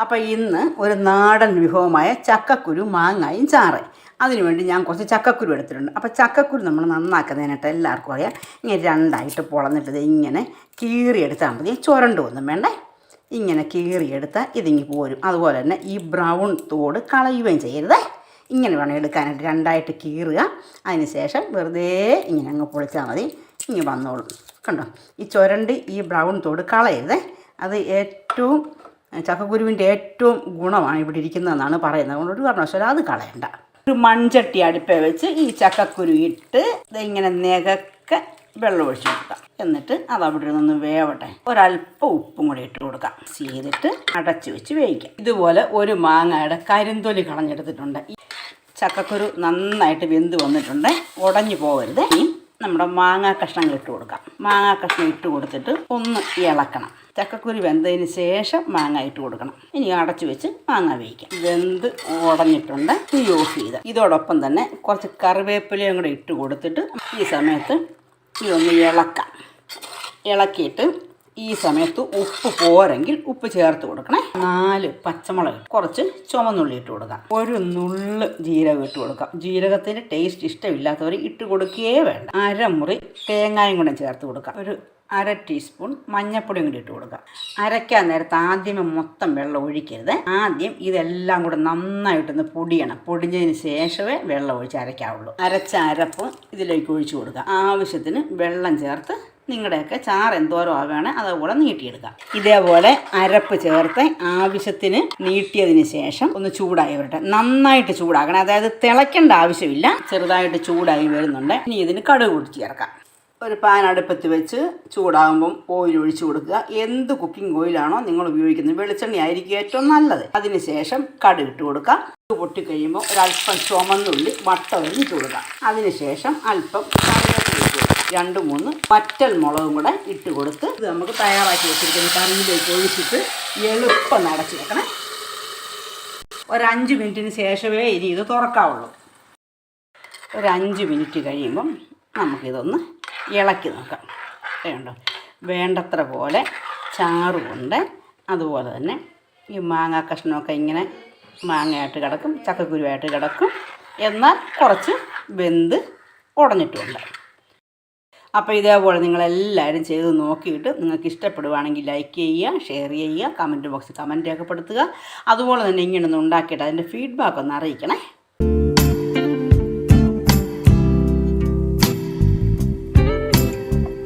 അപ്പോൾ ഇന്ന് ഒരു നാടൻ വിഭവമായ ചക്കക്കുരു മാങ്ങായും ചാറ് അതിനുവേണ്ടി ഞാൻ കുറച്ച് ചക്കക്കുരു എടുത്തിട്ടുണ്ട്. അപ്പോൾ ചക്കക്കുരു നമ്മൾ നന്നാക്കുന്നതിനായിട്ട് എല്ലാവർക്കും അറിയാം. ഇങ്ങനെ രണ്ടായിട്ട് പൊളന്നിട്ടത് ഇങ്ങനെ കീറിയെടുത്താൽ മതി. ചുരണ്ട് ഒന്നും വേണ്ടേ. ഇങ്ങനെ കീറിയെടുത്താൽ ഇതിങ്ങി പോരും. അതുപോലെ തന്നെ ഈ ബ്രൗൺ തോട് കളയുകയും ചെയ്യരുതേ. ഇങ്ങനെ വേണം എടുക്കാനായിട്ട് രണ്ടായിട്ട് കീറുക. അതിന് ശേഷം വെറുതെ ഇങ്ങനെ അങ്ങ് പൊളിച്ചാൽ മതി. ഇങ്ങനെ വന്നോളും. കണ്ടോ? ഈ ചുരണ്ടി ഈ ബ്രൗൺ തോട് കളയരുതേ. അത് ഏറ്റവും ചക്കക്കുരുവിന്റെ ഏറ്റവും ഗുണമാണ് ഇവിടെ ഇരിക്കുന്നതെന്നാണ് പറയുന്നത്. അതുകൊണ്ട് ഒരു കാരണവശാലും അത് കളയണ്ട. ഒരു മൺചട്ടി അടുപ്പേ വെച്ച് ഈ ചക്കക്കുരു ഇട്ട് ഇങ്ങനെ നെകക്കെ വെള്ളം ഒഴിച്ച് കൊടുക്കാം. എന്നിട്ട് അത് അവിടെ നിന്ന് വേവട്ടെ. ഒരല്പം ഉപ്പും കൂടി ഇട്ട് കൊടുക്കാം. ചെയ്തിട്ട് അടച്ചു വെച്ച് വേവിക്കാം. ഇതുപോലെ ഒരു മാങ്ങയുടെ കരിന്തൊലി കളഞ്ഞെടുത്തിട്ടുണ്ട്. ചക്കക്കുരു നന്നായിട്ട് വെന്ത് വന്നിട്ടുണ്ട്. ഉടഞ്ഞു പോകരുത്. ഇനി നമ്മുടെ മാങ്ങാ കഷ്ണങ്ങൾ ഇട്ട് കൊടുക്കാം. മാങ്ങാ കഷ്ണം ഇട്ട് കൊടുത്തിട്ട് ഒന്ന് ഇളക്കണം. ചക്കക്കുരു വെന്തതിന് ശേഷം മാങ്ങ ഇട്ട് കൊടുക്കണം. ഇനി അടച്ചു വെച്ച് മാങ്ങ വേവിക്കാം. വെന്ത് ഉടഞ്ഞിട്ടുണ്ട്. തീ ഓഫ് ചെയ്ത്. ഇതോടൊപ്പം തന്നെ കുറച്ച് കറിവേപ്പിലയും കൂടെ ഇട്ട് കൊടുത്തിട്ട് ഈ സമയത്ത് ഇതൊന്ന് ഇളക്കാം. ഇളക്കിയിട്ട് ഈ സമയത്ത് ഉപ്പ് പോരെങ്കിൽ ഉപ്പ് ചേർത്ത് കൊടുക്കണേ. നാല് പച്ചമുളക് കുറച്ച് ചുമന്നുള്ളി ഇട്ട് കൊടുക്കാം. ഒരു നുള്ള് ജീരകം ഇട്ട് കൊടുക്കാം. ജീരകത്തിന്റെ ടേസ്റ്റ് ഇഷ്ടമില്ലാത്തവർ ഇട്ട് കൊടുക്കുകയേ വേണ്ട. അരമുറി തേങ്ങായും കൂടെ ചേർത്ത് കൊടുക്കാം. ഒരു അര ടീസ്പൂൺ മഞ്ഞൾപ്പൊടിയും കൂടി ഇട്ട് കൊടുക്കാം. അരയ്ക്കാൻ നേരത്ത് ആദ്യമേ മൊത്തം വെള്ളം ഒഴിക്കരുത്. ആദ്യം ഇതെല്ലാം കൂടെ നന്നായിട്ടൊന്ന് പൊടിയണം. പൊടിഞ്ഞതിന് ശേഷമേ വെള്ളം ഒഴിച്ച് അരയ്ക്കാവുള്ളൂ. അരച്ച അരപ്പും ഇതിലേക്ക് ഒഴിച്ചു കൊടുക്കുക ആവശ്യത്തിന് വെള്ളം ചേർത്ത് നിങ്ങളുടെയൊക്കെ ചാറ് എന്തോരം ആവുകയാണ് അതുകൂടെ നീട്ടിയെടുക്കാം. ഇതേപോലെ അരപ്പ് ചേർത്ത് ആവശ്യത്തിന് നീട്ടിയതിന് ശേഷം ഒന്ന് ചൂടായി വരട്ടെ. നന്നായിട്ട് ചൂടാക്കണം അതായത് തിളയ്ക്കേണ്ട ആവശ്യമില്ല. ചെറുതായിട്ട് ചൂടായി വരുന്നുണ്ട്. ഇനി ഇതിന് കടുക് പൊടിച്ച് ചേർക്കാം. ഒരു പാൻ അടുപ്പത്ത് വെച്ച് ചൂടാകുമ്പം ഓയിൽ ഒഴിച്ചു കൊടുക്കുക. എന്ത് കുക്കിംഗ് ഓയിലാണോ നിങ്ങൾ ഉപയോഗിക്കുന്നത് വെളിച്ചെണ്ണ ആയിരിക്കും ഏറ്റവും നല്ലത്. അതിനുശേഷം കടു ഇട്ട് കൊടുക്കുക ഇത് പൊട്ടിക്കഴിയുമ്പോൾ ഒരല്പം ചുമന്നുള്ളി വട്ട ഒഴിഞ്ഞിട്ട് കൊടുക്കുക അതിനുശേഷം അല്പം കറിവേപ്പില ഇട്ട് കൊടുക്കുക രണ്ട് മൂന്ന് പറ്റൽ മുളകും കൂടെ ഇട്ട് കൊടുത്ത് ഇത് നമുക്ക് തയ്യാറാക്കി വെച്ചിരിക്കുന്ന കറിയിലേക്ക് ഒഴിച്ചിട്ട് എളുപ്പം അടച്ചു വെക്കണം. ഒരഞ്ച് മിനിറ്റിന് ശേഷമേ ഇനി ഇത് തുറക്കാവുള്ളൂ. ഒരഞ്ച് മിനിറ്റ് കഴിയുമ്പം നമുക്കിതൊന്ന് ഇളക്കി നോക്കാം. വേണ്ടോ? വേണ്ടത്ര പോലെ ചാറുമുണ്ട് അതുപോലെ തന്നെ ഈ മാങ്ങ കഷ്ണമൊക്കെ ഇങ്ങനെ മാങ്ങയായിട്ട് കിടക്കും ചക്കക്കുരുവായിട്ട് കിടക്കും. എന്നാൽ കുറച്ച് വെന്ത് ഉടഞ്ഞിട്ടുമുണ്ട് അപ്പോൾ ഇതേപോലെ നിങ്ങളെല്ലാവരും ചെയ്ത് നോക്കിയിട്ട് നിങ്ങൾക്ക് ഇഷ്ടപ്പെടുവാണെങ്കിൽ ലൈക്ക് ചെയ്യുക ഷെയർ ചെയ്യുക കമന്റ് ബോക്സിൽ കമന്റ് രേഖപ്പെടുത്തുക. അതുപോലെ തന്നെ ഇങ്ങനെ ഒന്ന് ഉണ്ടാക്കിയിട്ട് അതിന്റെ ഫീഡ്ബാക്ക് ഒന്ന് അറിയിക്കണേ.